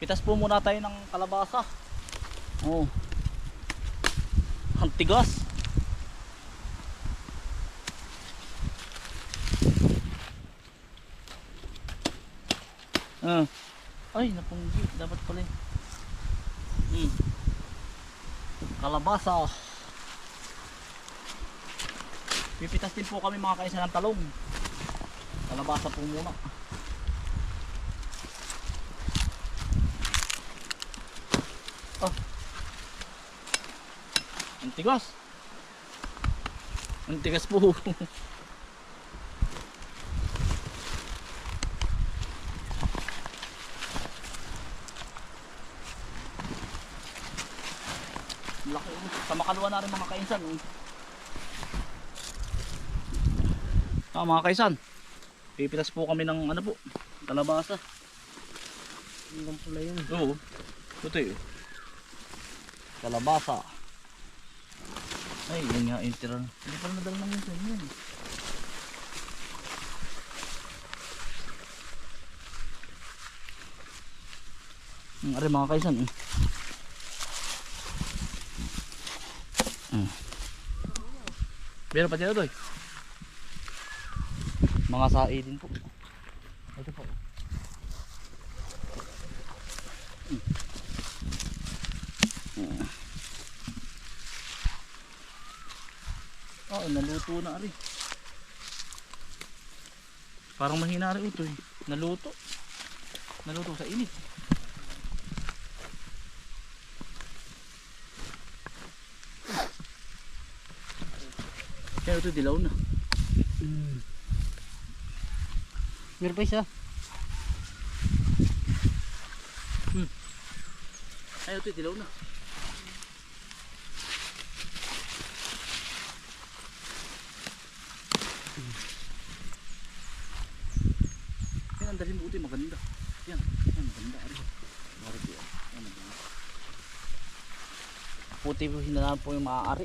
Pitas po muna tayo ng kalabasa. Oh. Ang tigas. Ah. Ay, napunggi. Dapat pala. Hmm. Kalabasa. Pipitas din po kami mga kaisa ng talong. Kalabasa po muna. Oh. Ang tigas. Ang tigas po. Laki. Sa makaluwa na rin mga kainsan. oh. Ah, mga kaisan. Pipitas po kami ng ano po, kalabasa. Hanggang pula yun. Oo. Ito eh. Kalabasa. Ay, yun nga yung tira. Hindi pala nadala ng yun sa inyo. eh. Ang ari mga kaisan. eh. Mm. Meron pa dyan ito eh. Mga sai din po. Ito po. Oo, naluto na rin. Parang mahina rin ito eh. Naluto. Naluto sa init. Kaya ito dilaw na. Mm. Meron pa isa. Kaya ito dilaw na. Dali mo ito, maganda. Yan, yan, maganda. Ari. Marito, yan, maganda. Puti po hinalaan po yung maaari.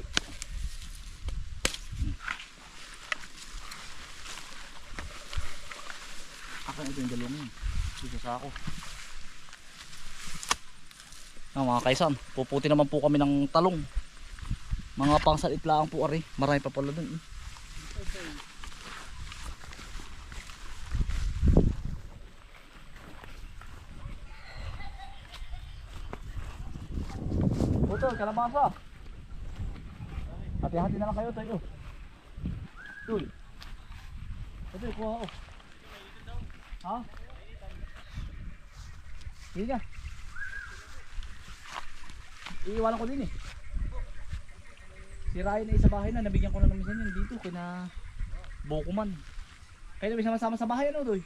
Hmm. Akin ito yung dalawang yun. Dito sa ako. Ah, mga kaisan, puputi naman po kami ng talong. Mga pangsalit lang po ari. Marami pa pala dun. eh. Puto, kalabasa. Hati-hati na lang kayo tayo. Tul. Ito, kuha ko. Ha? Hindi ka. Iiwanan ko din eh. Sirain na isa bahay na, nabigyan ko na ng minsan yan dito, kina Bokuman. Kayo na may sama-sama sa bahay ano doy?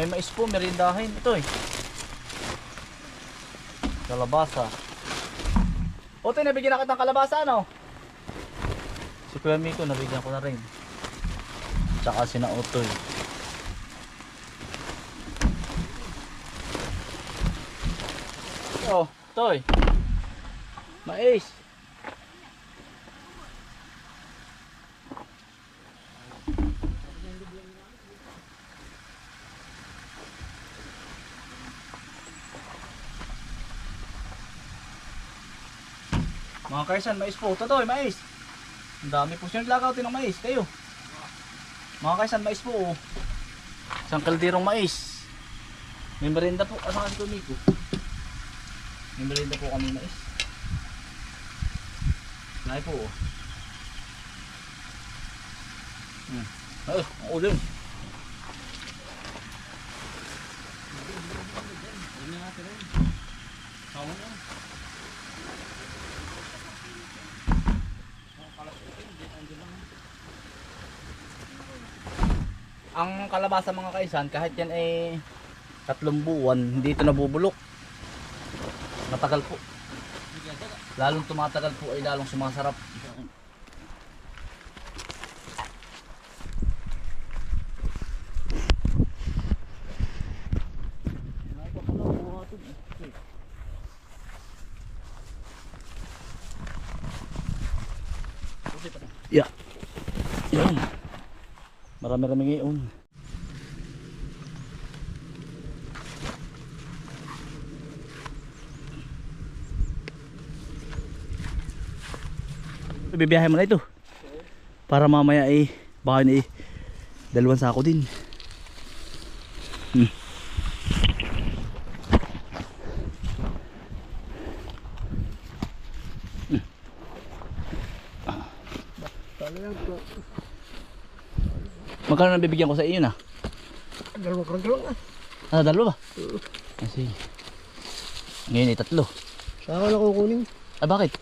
May mais po, merindahin. Ito eh. Kalabasa. Ote, nabigyan na kitang kalabasa, ano? Si Kuya Miko, nabigyan ko na rin. Tsaka si na Otoy. Oh, Toy. Mais. Kaisan, mais po. Totoy, mais. Ang dami po siya naglagaw ng mais. Kayo. Mga kaisan, mais po. oh. Isang kalderong mais. May merienda po. Asa kasi kumiko? May merienda po kami mais. Lahi po. oh. Hmm. Oh, ang ulim. Ang kalabasa mga kaisan, kahit yan ay tatlong buwan, hindi ito nabubulok. Matagal po. Lalong tumatagal po ay lalong sumasarap. Yeah. Yan. Marami-rami ngayon. Bibiyahe mo na ito. Para mamaya eh, baka ni dalawang sako din. Hmm. Talagang po. Magkano na bibigyan ko sa iyo na? Dalawa ko dalawa nga. Ah, dalawa ba? Ah, sige. Ngayon ay tatlo. Sa ako na kukunin. Ah, bakit?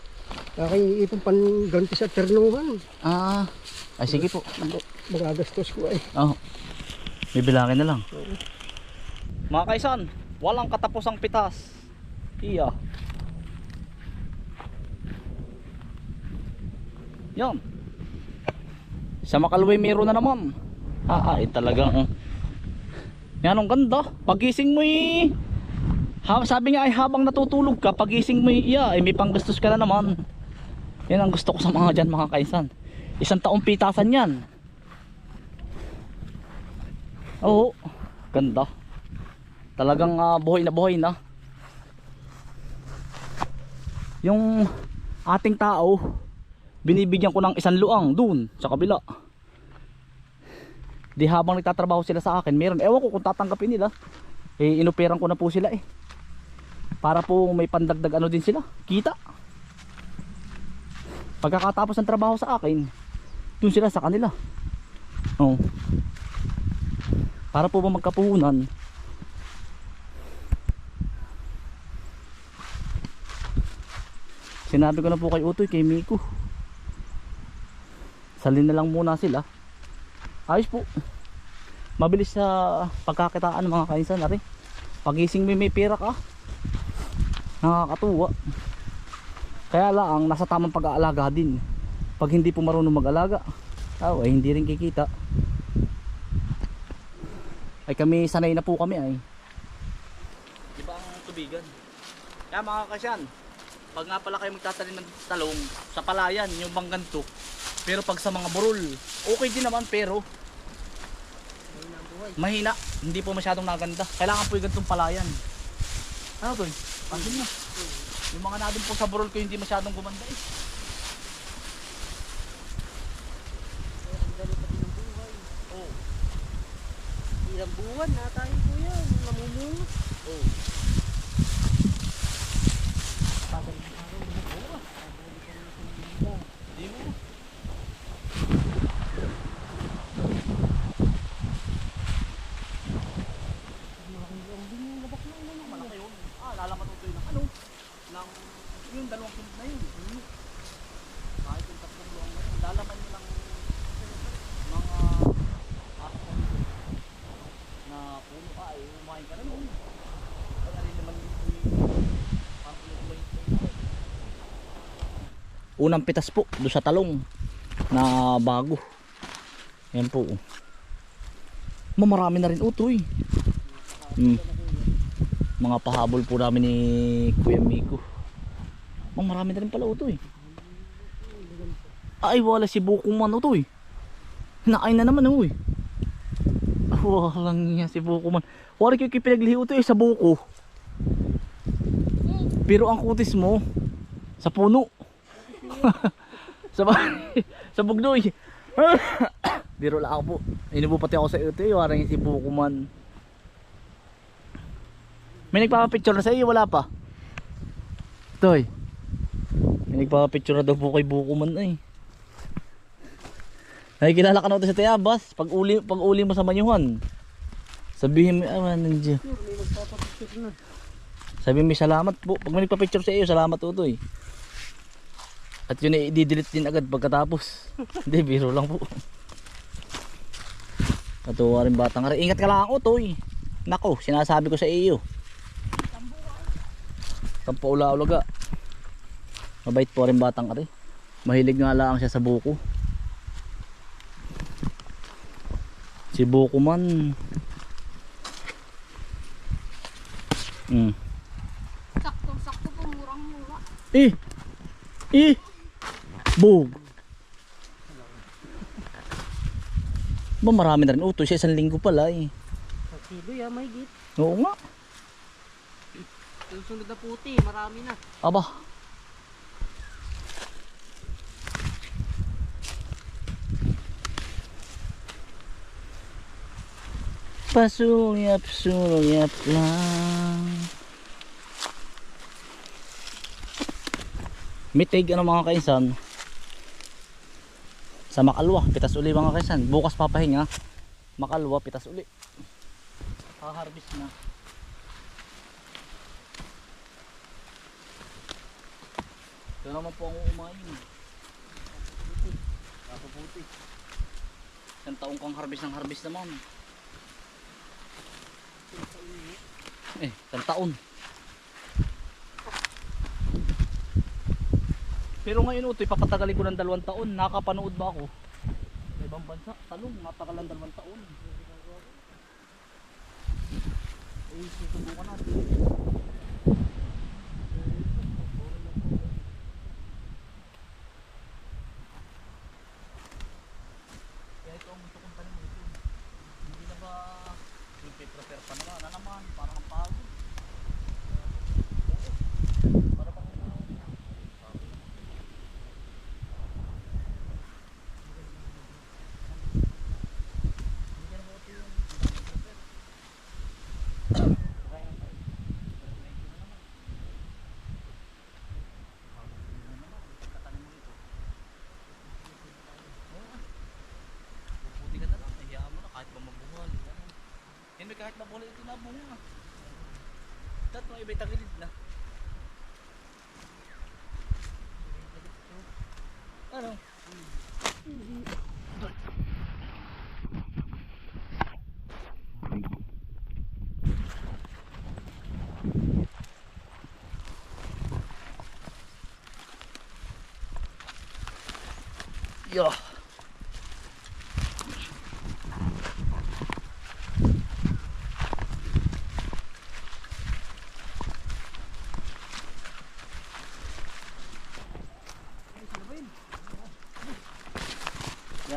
Aking ipon pan ganti sa ternuhan. Ah, ay sige po. Magagastos ko ay. Oh. Bibilangin na lang. Mga kaisan, walang katapusang pitas. Iya. Yan. Sa Makalway meron na naman. Ah, ay talagang Yan ang ganda. Pagising mo eh. Sabi nga ay habang natutulog ka, pagising mo eh, iya, ay may panggastos ka na naman. Yan ang gusto ko sa mga dyan mga kaisan. Isang taong pitasan yan. Oo. Ganda. Talagang ah, buhay na buhay na. Yung ating tao, binibigyan ko ng isang luang dun sa kabila. Di habang nagtatrabaho sila sa akin, meron. Ewan ko kung tatanggapin nila. Eh, inoperan ko na po sila eh. Para po may pandagdag ano din sila. Kita. Pagkakatapos ng trabaho sa akin, dun sila sa kanila. Oh. Para po ba magkapuhunan? Sinabi ko na po kay Utoy, kay Miko. Salin na lang muna sila. Ayos po. Mabilis sa pagkakitaan mga kainsan na rin. Pagising mo may pera ka. Nakakatuwa. Kaya lang, nasa tamang pag-aalaga din. Pag hindi po marunong mag-alaga, oh, ay hindi rin kikita ay kami sanay na po kami ay di ba ang tubigan kaya mga kasyan pag nga pala kayo magtatanim ng talong sa palayan yung bang ganito pero pag sa mga burol okay din naman pero mahina. Hindi po masyadong naganda. Kailangan po yung ganitong palayan. Ano to eh? Pansin mo yung mga nadun po sa burol ko hindi masyadong gumanda eh. Oh. Ilang buwan na tayo kuya. Namumunga. oh Di mo. Malaki yun. Ah, lalaman ko ng ano? Ng yung dalawang kilid na yun. Kahit yung tatlong luwang na yun. Lalaman nyo ng mga aso na puno ka ay umain ka na noon. Kaya rin naman yung parang yung umain Unang pitas po doon sa talong na bago. Yan po. Mamarami na rin utoy. Hmm. Mga pahabol po namin ni Kuya Miko. Mamarami na rin pala utoy. Ay wala si Bukong man utoy. Nakain na naman uy. Walang niya si Buko man. Wala kayo pinaglihi utoy sa buko. Pero ang kutis mo sa puno. Sa sa bugnoy. Biro lang ako po. Inubo pati ako sa ito eh. Warang si Buko man. May nagpapapicture na sa iyo, wala pa. Toy. May nagpapapicture na daw po kay Buko man eh. Nakikilala ka na ito sa Tayabas. Pag uli, pag uli mo sa Manyuhan. Sabihin mo, ah, nandiyo. Sure, may magpapapicture na. Sabi mo salamat po. Pag may nagpa-picture sa iyo, salamat po eh. At yun ay i-delete din agad pagkatapos. Hindi, biro lang po. Katuwa rin batang rin. Ingat ka lang utoy. Nako, sinasabi ko sa iyo. Tampo ula-ulaga. Mabait po rin batang rin. Mahilig nga lang siya sa buko. Si buko man. Mm. Saktong-sakto po, murang-mura. Eh! Eh! Bog! Ba marami na rin utoy sa isang linggo pala eh. Sa kilo yan, may git. Oo nga. Yung sunod na puti, marami na. Aba. Pasulyap, sulyap lang. Mitig ano mga kaisan. Sa Makalwa, pitas uli mga kaisan. Bukas papahinga. Makalwa, pitas uli. Haharbis na. Ito naman po ang. Kapaputi. Kapaputi. Isang taong kang harvest ng harvest naman. Eh, isang taon. Pero ngayon utoy, papatagalin ko ng dalawang taon. Nakapanood ba ako? Sa ibang bansa, talong, matagal ng dalawang taon. Eh, susubukan natin. Ito ito. Hindi na ba yung prepare pa naman? Ano naman? Parang ang pagod. Para bang Puputi ka na lang, hayaan mo na kahit pa mabuhal. Hindi kahit mabuhal ito na bunga. Tat mga iba'y tagilid na. Ano? Yeah.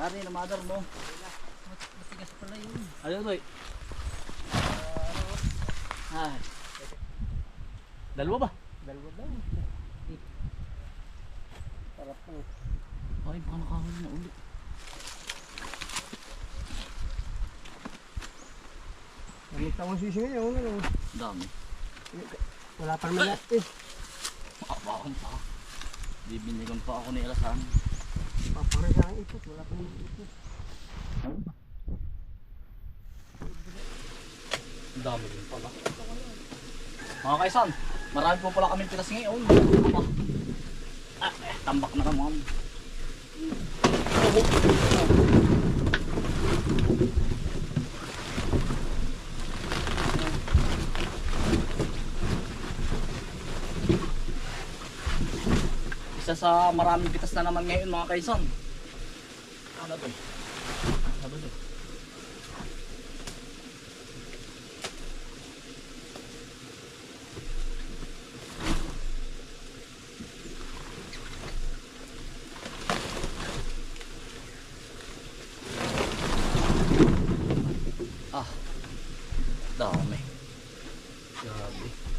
Yari na mother mo. Matigas pala yun. Ayun, Toy. Ay. Dalawa ba? Dalawa daw. Sarap po. Ay, baka nakahuli na uli. Gamit ako sisi ngayon. Ano? Dami. Wala pa naman lahat eh. Makabakon pa. Bibinigan pa ako ni Elasan. Paparay sa akin ipot. Wala pa naman ipot. Ang dami din pala. Mga kaisan, marami po pala kaming pitas ngayon. Aba. Ah, eh, tambak na naman. Isa sa maraming pitas na naman ngayon mga kaisan. Ano to? Ano to? Ah, dami. Grabe.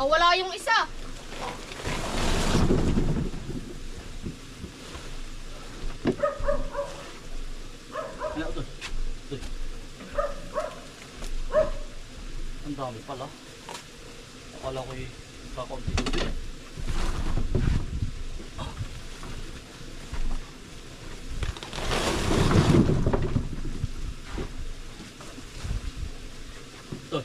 Nakawala yung isa. Ano ito? Ito. Ang dami pala. Akala ko yung kakaunti tubig. Ito.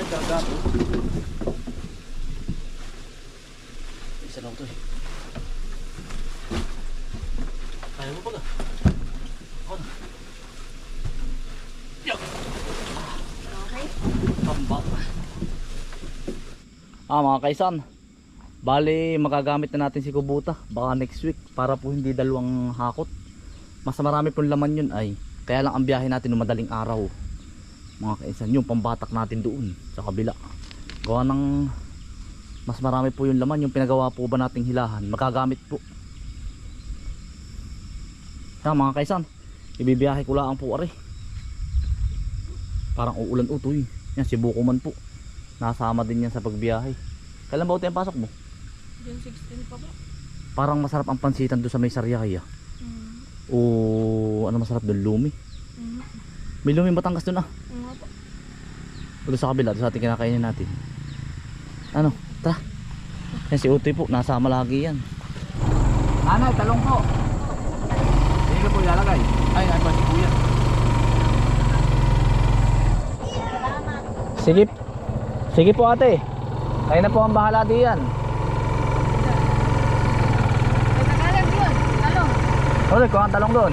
Ay, gagato. Isa lang to eh. Kaya mo pa ka? Ako na. Yak! Okay. Tambak. Ah mga kaisan. Bali magagamit na natin si Kubuta. Baka next week para po hindi dalawang hakot. Mas marami pong laman yun ay. Kaya lang ang biyahe natin ng madaling araw. Mga kaisan yung pambatak natin doon sa kabila. Gawa ng mas marami po yung laman yung pinagawa po ba nating hilahan. Magagamit po. Yan mga kaisan. Ibibiyahe ko lang po are. Parang uulan utoy. Yan si Bukuman po. Nasama din yan sa pagbiyahe. Kailan ba ito yung pasok mo? June 16 pa po. Parang masarap ang pansitan doon sa may Sariaya. Mm. O ano masarap doon? Lumi. Mm. May lumi Batangas doon ah. Nga po. Doon sa kabila, doon sa ating kinakainin natin. Ano? Tara. Yan si Utoy po, nasama lagi yan. Nanay, talong po. Hindi ka po ilalagay. Ay, ay pa si Kuya. Sige. Sige po ate. Kayo na po ang bahala diyan. Ay, nagalag yun. Talong. Ulit, kung ang talong doon.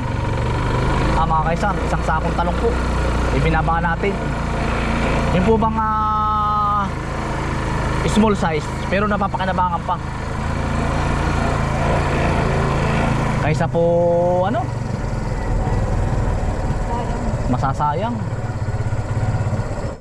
Ah, mga kaisan, isang sakong talong po. Ibinaba natin. Yung po bang ah, small size, pero napapakinabangan pa. Kaysa po, ano, Sayang. masasayang.